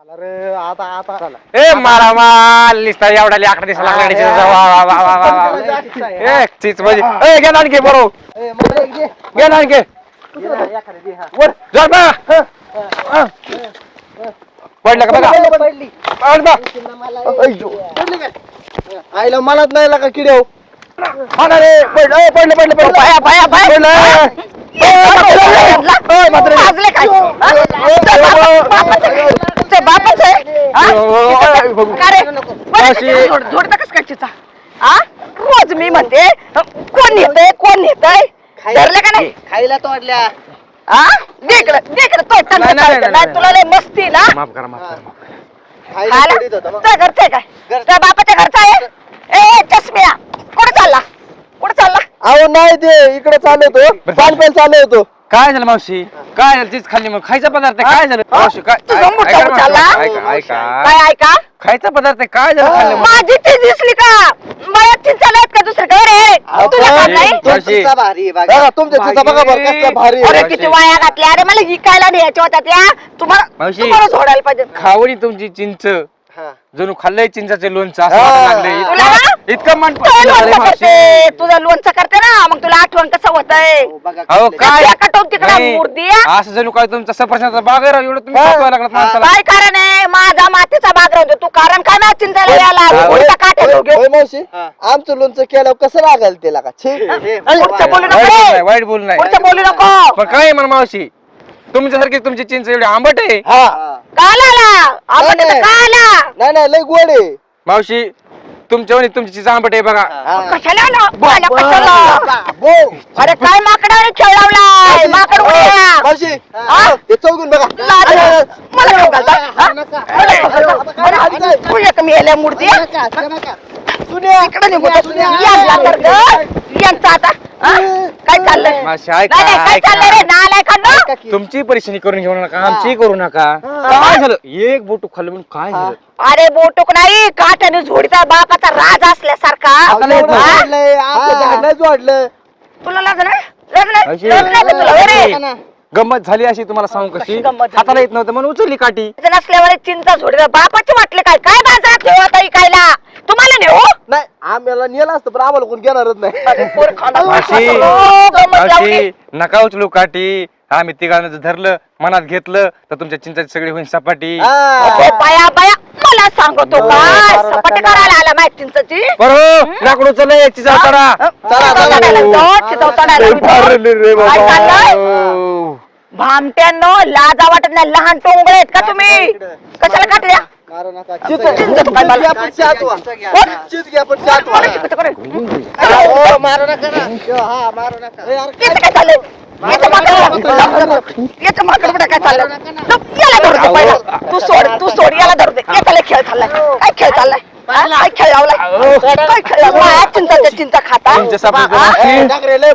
अरे आता आता चला ए मारा माल निसता एवढा आकडा दिसा लागला. वा, वा, वा, वा, वा, वा. ए चीच म्हणजे ए घे ना आणखी बरोबर ए, मला एक दे. घे ना आणखी ये ना, एखादी दे, हा. वर जर बा हा. पडलं का बघा पडली, पडली. पड बा. अय्यो. पडली काय? आईला मलाच नाही लागा किड्याव हा ना रे पडलं ए, पडलं पडलं पडलं बाया, बाया, बाया. पडलं. आहे? जोडता हा? रोज मी म्हणते कोण नेतय कोण नेतय धरलं का नाही खायला तोडल्या हा तो तुला लय मस्ती ना माफ करा माफ करा खायला तुझ्या घरचं आहे काय तुझ्या बापाच्या घरचा आहे ए चष्म्या कुठं चालला कुठं चालला अहो नाही ते इकडे चालू होतो. पानपेल चालू होतो. काय झालं मावशी? काय झालं? तीच खाल्ली मग. खायचा पदार्थ काय झालं? मावशी काय ऐका- मोठं ऐका ना, उचलला? मावशी, ऐका ऐका. काय ऐका? खायचा पदार्थ काय झालं? खाल्लं मग? माझी ती दिसली का? मला चिंचा नाहीत का दुसरीकडे? रे अहो, तुला काय? काम नाही मावशी. तुमचा भारी आहे बघा. तुमच्या चिचा बघा बरं कसला भारी आहे. अरे किती वाया घातल्या. अरे मला विकायला न्यायच्या होत्या त्या. तुम्हाला मावशी. तुम्हाला सोडायला पाहिजे. खावडी तुमची चिंच. जणू खाल्लंय चिंचाचे लोणचं असं हा. वाटायला लागलंय. तुला इतकं- ना? इतकं मन तुला लोणचं. करते तुझं लोणचं करते ना मग तुला आठवण कसं होतंय? हो, बघा अहो कसले. काय? त्या कटवून तिकडं नाही. मूर्ती असं जणू काय तुमचा सफरचंदाचा बाग आहे राव, एवढं तुम्ही हा. शिकवायला लागलात माणसाला. काय कारण आहे? माझा मातीचा बाग राहतो तू कारण काय ना यायला हा, उलटा होय- होय मावशी हा. आमचं लोणचं केलं कसं लागाल त्याला का? छी. पुढचं बोलू वाईट बोल नाही नको. वाईट बोल नाही. पुढचं बोलू नको. पण काय म्हणा मावशी? तुमच्यासारखी तुमची चिंच एवढी आंबट आहे. हा. काल आला आपण नाही, नाही. का आला नाही नाही लय गोड आहे मावशी तुमच्या वणी तुमची आंबट आहे बघा. कशाला आला आला कशाला बो. अरे काय माकडाने खेळ लावलाय माकड उड्या मावशी हा? ते चौगून बघा लाज आहे. मला खाऊ घालता? हा? मला खाऊ घालता? अरे, तू मूर्ती इकडे यांचा तर ग. यांचा आता हा? काय चाललंय? मावशी नाही ऐका नाही, काय ऐका. चाललंय रे? नालाय खांड तुमची परेशानी करून घेऊ नका आमची करू नका. काय झालं? एक बोटू खाल्लं म्हणून काय झालं? अरे बोटूक नाही काट्याने झोडीचा बापाचा राज असल्यासारखा. हा? जोडलं तुला लग्न? आहे? लग्न? आहे? अशी- लग्न आहे का तुला? होय रे? गंमत झाली अशी तुम्हाला सांगू कशी कशी? गंमत झाली? हाताला येत नव्हतं म्हणून उचलली काठी. लग्न नसल्यावर चिंता झोडीचा बापाचे वाटले काय? काय बाजारात ठेव आता इकायला? तुम्हाला नेऊ? नाही आम्हाला नेलं असतं पण आम्हाला कोण घेणारच नाही. हो. मावशी नका उचलू काठी. आम्ही तिघांना धरलं मनात घेतलं तर तुमच्या चिंताची सगळी होईल सपाटी. अहो. बाया बाया मला सांगतो हो, काय सपाट. करायला आला माहीत चिंचाची? लाकूड याची भामट्यांनो लाजा वाटत नाही लहान टोंगळे आहेत का तुम्ही? कशाला काटल्या मारू नका मारू. हा, मारू याचं माकडं काय याला धरू दे तू सोड तू सोड याला धरू दे. याचा खेळ चाललाय. काय खेळ चाललाय? काय काय चिंचा चिंचा खाता? हा? लय.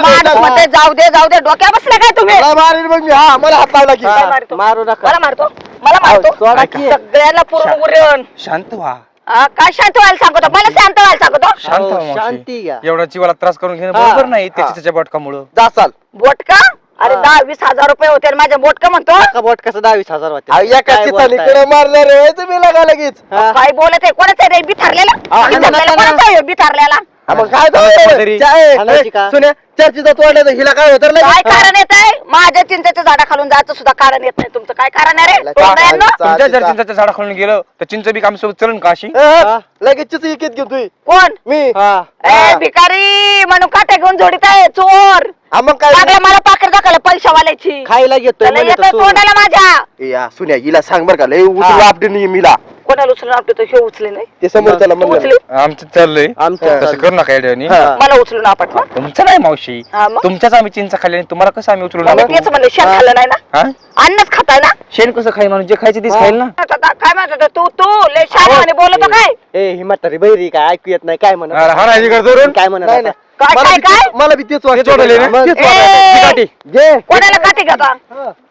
माणूस म्हणते जाऊ दे जाऊ दे डोक्या बसले काय तुम्ही? लय मग मी. हा, मला हात लावला की. काय मारतो? मारू नका. मला मारतो. मला मारतो. सोडा की. सगळ्याला पूर्ण उरण शांत व्हा. हा, काय शांत व्हायला सांगतो? मला शांत व्हायला सांगतो. शांत व्हा मावशी. शांती घ्या. एवढा जीवाला त्रास करून घेणं हा, बरोबर नाही हा. त्याच्या त्याच्या बोटकामुळं. जा चाल. बोटका? अरे. दहा वीस हजार रुपये होते आणि माझ्या बोटका म्हणतो. का बोट कसं दहावीस हजार होते. काय बोलताय? मारलं रे तुम्ही लगा लगेच? काय बोलत आहे? कोणाचं आहे रे? बिथारलेला? हा, बिथारलेला? हा, मग काय तरी. हाणायची का? सुन्या चर्चेचा तोडलं तर हिला काय होतं काय कारण येत आहे? माझ्या चिंतेच्या झाडा खालून जायचं सुद्धा कारण येत नाही. तुमचं काय कारण आहे रे? तुमच्या जर चिंचाच्या झाडाखालून गेलं तर चिंच बी आमच्यासोबत चलन का अशी? हा? लगेच इकीत घेऊ तू. कोण? मी. हा. ए हा. भिकारी म्हणून काटे घेऊन जोडीत आहे चोर. हा, मग काय? लागला मला पाकर दाखवलं पैशावाल्याची. खायला घेतोय त्याला म्हणे येतोय तर तू. तोंडाला माझ्या. ए, या सुन्या हिला सांग बरं का लय उचलू हा. नाही मीला. कोणाला उचलून आपटतो हे उचले नाही ते समोर त्याला तू म्हणलं उचली आमचं चाललंय आमचं तसं. करू नका हा. मला उचलून आपट तुमचं नाही मावशी हा मग? तुमच्याच आम्ही चिंच खाल्ली आणि तुम्हाला कसं आम्ही उचलून मी आणू? तेच म्हणलं शेण खाल्लं नाही ना हा? अन्नच खाताय ना शेण कसं खाई माणूस जे खायचे तीच खाईल ना आता काय म्हणत होता तू तू लय शाळेमध्ये बोलतो काय ए ही म्हातारी बहिरी काय ऐकू येत नाही काय म्हणत अरे हा नाही जिगर धरून. काय म्हणत नाही आता? नाही काय, मला काय, बी तेच- काय? मला बी तेच तेच वाटले ना? मग तेच ए! वाटलं. ही काठी. घे कोणाला काठी घाता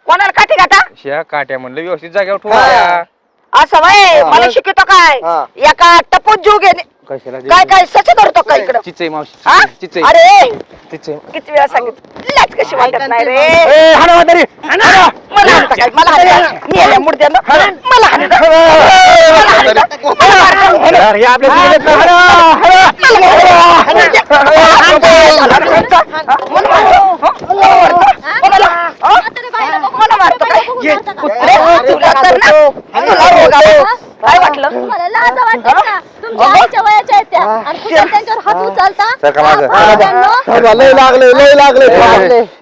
कोणाला काठी घाता शिया काट्या म्हणलं व्यवस्थित जागेवर हा. ठेवा असं वय हा. मला शिकवतो काय हा. एका टपूत जीव घेणे कशाला काय काय सच धरतो का इकडं चिचे मावशी हा? अरे किती वेळा सांगितलं लाच कशी वाटत नाही रे ए हाणा म्हातारी हाणा मला हाणता काय मला हाणता मेल्या मुर्द्यानं मला हाणता मला हाणता मला मारता. अरे, हे आपल्या जिल्ह्यात नाही. हाणा, हाणा. मला मारतो काय कुत्रे, तुला तर ना तुला रोग आला. काय वाटलं? तुम्हाला लाज वाटते का? तुमच्या आईच्या वयाच्या आहेत त्या. आणि कुठे त्यांच्यावर हात उचलता? सारखं माझं. हा, भावांनो, थांबा, लय लागले लय लागले.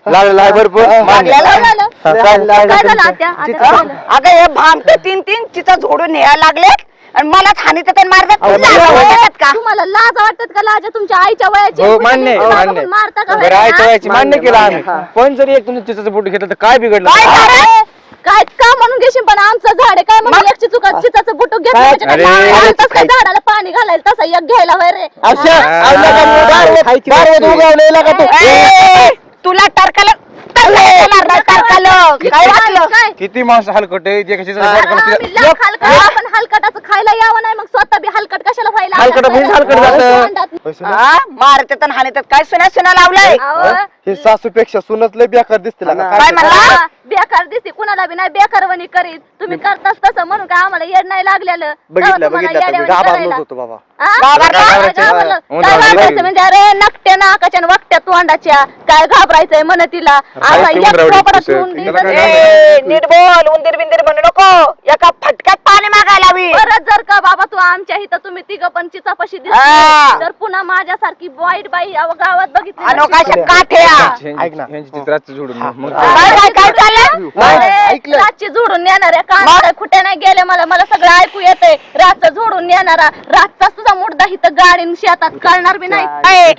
लागलं. लाय भरपूर. मान्य. लागलेलं? काय झालं काय झालं आत्या? आत्या काय झालं? अगं हे भामटे तीन तीन तिचा झोडून यायला लागले. आणि मलाच हानी तर मारतात तुला वाटतात का? तुम्हाला लाज वाटत का लाज? तुमच्या आईच्या वयाची हो कुठे मान्य तुम्ही आहे. मारता का बरं हा? वयाची मान्य केलं आम्ही. पण जरी एक तुमच्या चिचाचं बोट घेतलं तर काय बिघडलं? काय काय का म्हणून घेशील पण आमचं झाड आहे? काय म्हणून एकची चुका चिचाचं बुटू घेतलं म्हणजे काय? अरे, काय झाडाला पाणी घालायला तसा एक घ्यायला होय रे. अशा. आवल्या का मग दारवत- खायची दारवत वस्तू आहे. उगवलेला का तू. ए, तुला टरकालं टरकालं टरकालं काय वाटलं काय? किती माणसं हलकट आहे? जे कशी अरे, आम्ही लाख हलकट आपण हलकटाचं खायला यावं नाही मग स्वतः बी हलकट कशाला व्हायला? हलकट म्हणजे हलकट जातं. तोंडात. हा मारतात आणि हाणतात. काय सुना सुना लावलाय? अहो, हे सासूपेक्षा सुनच लय बेकार दिसते. काय म्हणला? बेकार दिसते कुणाला बी नाही बेकारवणी करीत तुम्ही करताच तसं म्हणून काय आम्हाला येड नाही लागलेलं तेव्हा बघितलं तुम्हाला बघितलं तुम्ही येड्यावानी घाबरलोच करायला. होतो बाबा? घाबरला? काय? घाबरलं? हो, काय घाबरायचं. म्हणजे अरे नकट्या नाकाच्या आणि वकट्या तोंडाच्या काय घाबरायचंय म्हण तिला काय एक? ठेवून. काय ए, नीट बोल उंदीर बिंदीर म्हणू नको एका फटक्यात पाणी मागायला हवी परत जर का बाबा तू आमच्या इथं तुम्ही तिघ पण चिचापाशी हा. दिसली तर पुन्हा माझ्यासारखी वाईट बाई अहो, गावात बघितली अनोकाशा काठ्या ऐक ना. यांची चित्राचं जोडून मग काय काय काय ऐकलं. रातची झोडून नेणाऱ्या मग? कान कुठे नाही गेले मला मला सगळं ऐकू येतंय रातचं झोडून नेणारा रातचाच तुझा मुडदा इथं गाडीन शेतात कळणार बी नाही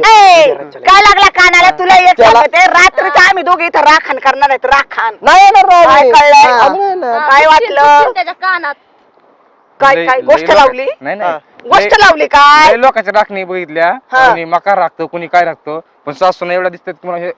काय लागला कानाला तुला एक सांगते रात्रीचं आम्ही दोघे इथं राखण करणार आहेत राखण नाही येणार राव काय मी. कळलंय? हा, आम्ही नाही येणार. हा, काय दुसरी- वाटलं? त्याच्या कानात काय लय- काय लय गोष्ट लोक- लावली नाही नाही गोष्ट लय- लावली काय लय लोकांच्या राखणी बघितल्या हा. कोणी मकार राखतो कोणी काय राखतो पण सासून एवढा दिसतात तुम्हाला हे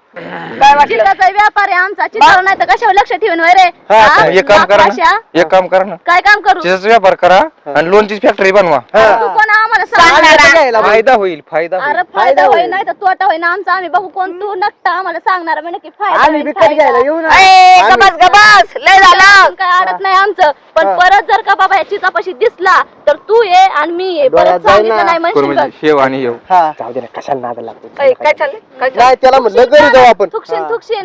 काय वाटलं? व्यापार आहे आमचा. चितावर नाही तर कशावर लक्ष ठेवून वय रे? हा, हा? एक काम करा नागपाशा? ना एक काम करा ना. काय काम करू? चिजाचा व्यापार करा आणि लोणची फॅक्टरी बनवा. तू कोण आम्हाला सांगणार सांगणार? आहे. घ्यायला पाहिजे. फायदा होईल फायदा होईल. अरे फायदा होईल नाही तर तोटा होईल. आमचा आम्ही बघू कोण तू नकटा आम्हाला सांगणार म्हणजे की फायदा आम्ही होईल, फायदा. घ्यायला येऊ ना. ए, गबस गबस लय झालं. काय अडत नाही आमचं. पण परत जर का बाबा या चितापाशी दिसला तर तू ये आणि मी ये. डोळ्यात परत जाईल सांगितलं ना. नाही करू म्हणशील म्हणजे. शेव आणि येऊ हा. जाऊ दे ना कशाला नादा लागतो ए, काय? नाही त्याला म्हणलं घरी जाऊ आपण. घरी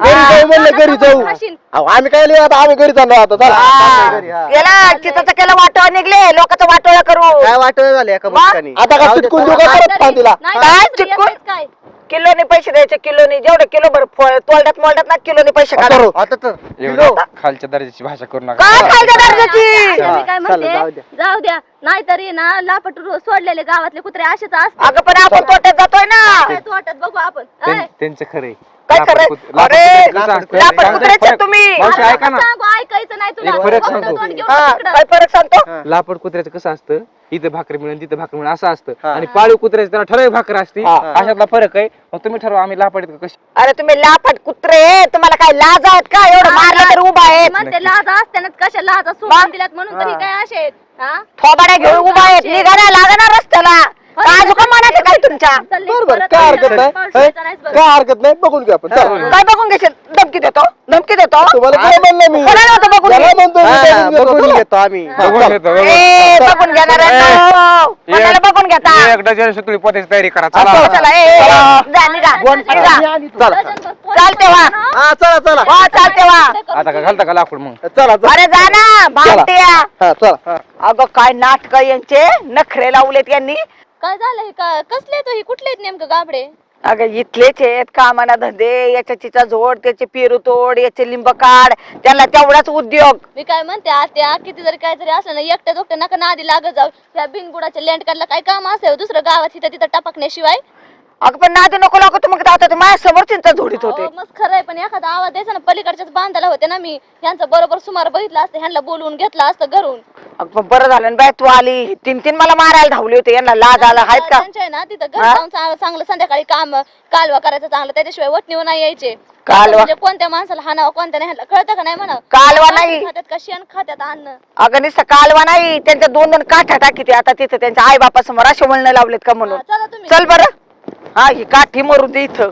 जाऊ म्हणलं घरी जाऊ. खाशील. अहो, आम्ही काय लिहिलं? आता आम्ही घरी चाललो आता. चला. घरी, हा. चिताचं केलं वाटोळ निघले. लोकांचं वाटोळ करू. काय वाटत झाले एका मग? मुसकानी आता का चिटकून देऊ का परत फांदीला काय चिटकून? काय? किलोने पैसे द्यायचे किलोने जेवढे किलो भर तोलड्यात मोलड्यात ना किलोने पैसे काढा. आता तर एवढं खालच्या दर्जाची भाषा करू नका. काय खायच्या दर्जाची? मी काय म्हणते? द्या. जाऊ द्या. नाहीतरी ना लापट रो- सोडलेले गावातले कुत्रे असेच असतात. अगं पण आपण तोट्यात जातोय ना. काय तू वाटत बघू आपण. त्यां-. त्यांचं खरंय. काय लापट खरंय? लापट अरे? लापट कुत्र्याचे फरक. तुम्ही. मावशी अरे ऐका ना नको सांगू ऐकायचं नाही तुला एक फरक फक्त सांगतो. तोंड घेऊन हा, तिकडं. काय फरक सांगतो लापट कुत्र्याचं कसं असतं इथं भाकरी मिळेल तिथं भाकरी मिळेल असं असतं हा. आणि पाळीव कुत्र्याचं त्यांना ठराविक भाकर असते हा. अशातला फरक आहे मग तुम्ही ठरवा आम्ही लापट का कशी अरे तुम्ही लाफट कुत्रे तुम्हाला काय लाज आहेत का एवढं मारलं तर उभा आहेत म्हणते लाज असतानाच कशा लाजा? सोडून दिल्यात म्हणून तरी काय असे आहेत, हा? थोबाड्या घेऊन उभा आहेत निघा ना लागा ना रस्त्याला काजू का म्हणायचं काय तुमच्या? बरोबर काय हरकत नाही. काय हरकत नाही? बघून घ्या आपण. चला. काय बघून घेशील? धमकी देतो. धमकी देतो. तुम्हाला काय म्हणलं मी? कोणाला होतं बघून घे? म्हणतो मी, हा, बघून घेतो. बघून चला. घेतो आम्ही. बघून घेतो, बघून. ए, बघून घेणार आहे तो. कोणाला बघून घेता? एक डझन सुतळी पोत्याची तयारी करा चला. चला. चला. ए, ए, जा निघा. निघा. चला डझनभर पोरं चालते वा. हा चला चला. वा चालते वा. आता का घालता का लाकूड मग? चला चला. अरे जा ना हा चला. अगं काय नाटक यांचे? नखरे लावलेत यांनी. काय झालं हे? का कसले तो ही? कुठले आहेत नेमकं गाबडे? अगं इथलेच आहेत कामाना धंदे याच्या चिचा झोड त्याचे पेरू तोड याचे लिंब काढ त्याला तेवढाच उद्योग. मी काय म्हणते आत्या किती जरी काय जरी असलं ना एकट्या दोघट्या नका नादी लागत जाऊ. त्या बिनबुडाच्या काढला काय काम असेल दुसरं गावात इथं तिथं टपकण्याशिवाय? अगं पण नादी नको लागतो मग आता ते माझ्यासमोर चिंता झोडीत होते. अहो, मस्त खरंय पण एखादा आवाज द्यायचा ना पलीकडच्याच बांधायला होते ना मी. ह्यांचं बरोबर सुमार बघितलं असतं ह्यांना बोलवून घेतलं असतं घरून. अगं, बरं झालं ना बाय तू आली. तीन तीन मला मारायला धावले होते. यांना लाज आला आहेत का? त्यांच्या आहे ना तिथं घर हा? जाऊन चांगलं चांगलं संध्याकाळी काम कालवा करायचं चांगलं त्याच्याशिवाय वटणीवर नाही यायचे. कालवा? म्हणजे कोणत्या माणसाला हाणावं कोणत्या नाही हाणावं. कळतं का नाही म्हणा? कालवा नाही. खात्यात का शेण खात्यात अन्न? अगं नुसतं कालवा नाही. त्यांच्या दोन दोन काठ्या टाकी ते आता तिथं त्यांच्या आई बापा समोर असे म्हणणं लावलेत का म्हणून? हा, चला तुम्ही. चल बरं. हा ही काठी मरून दे इथं.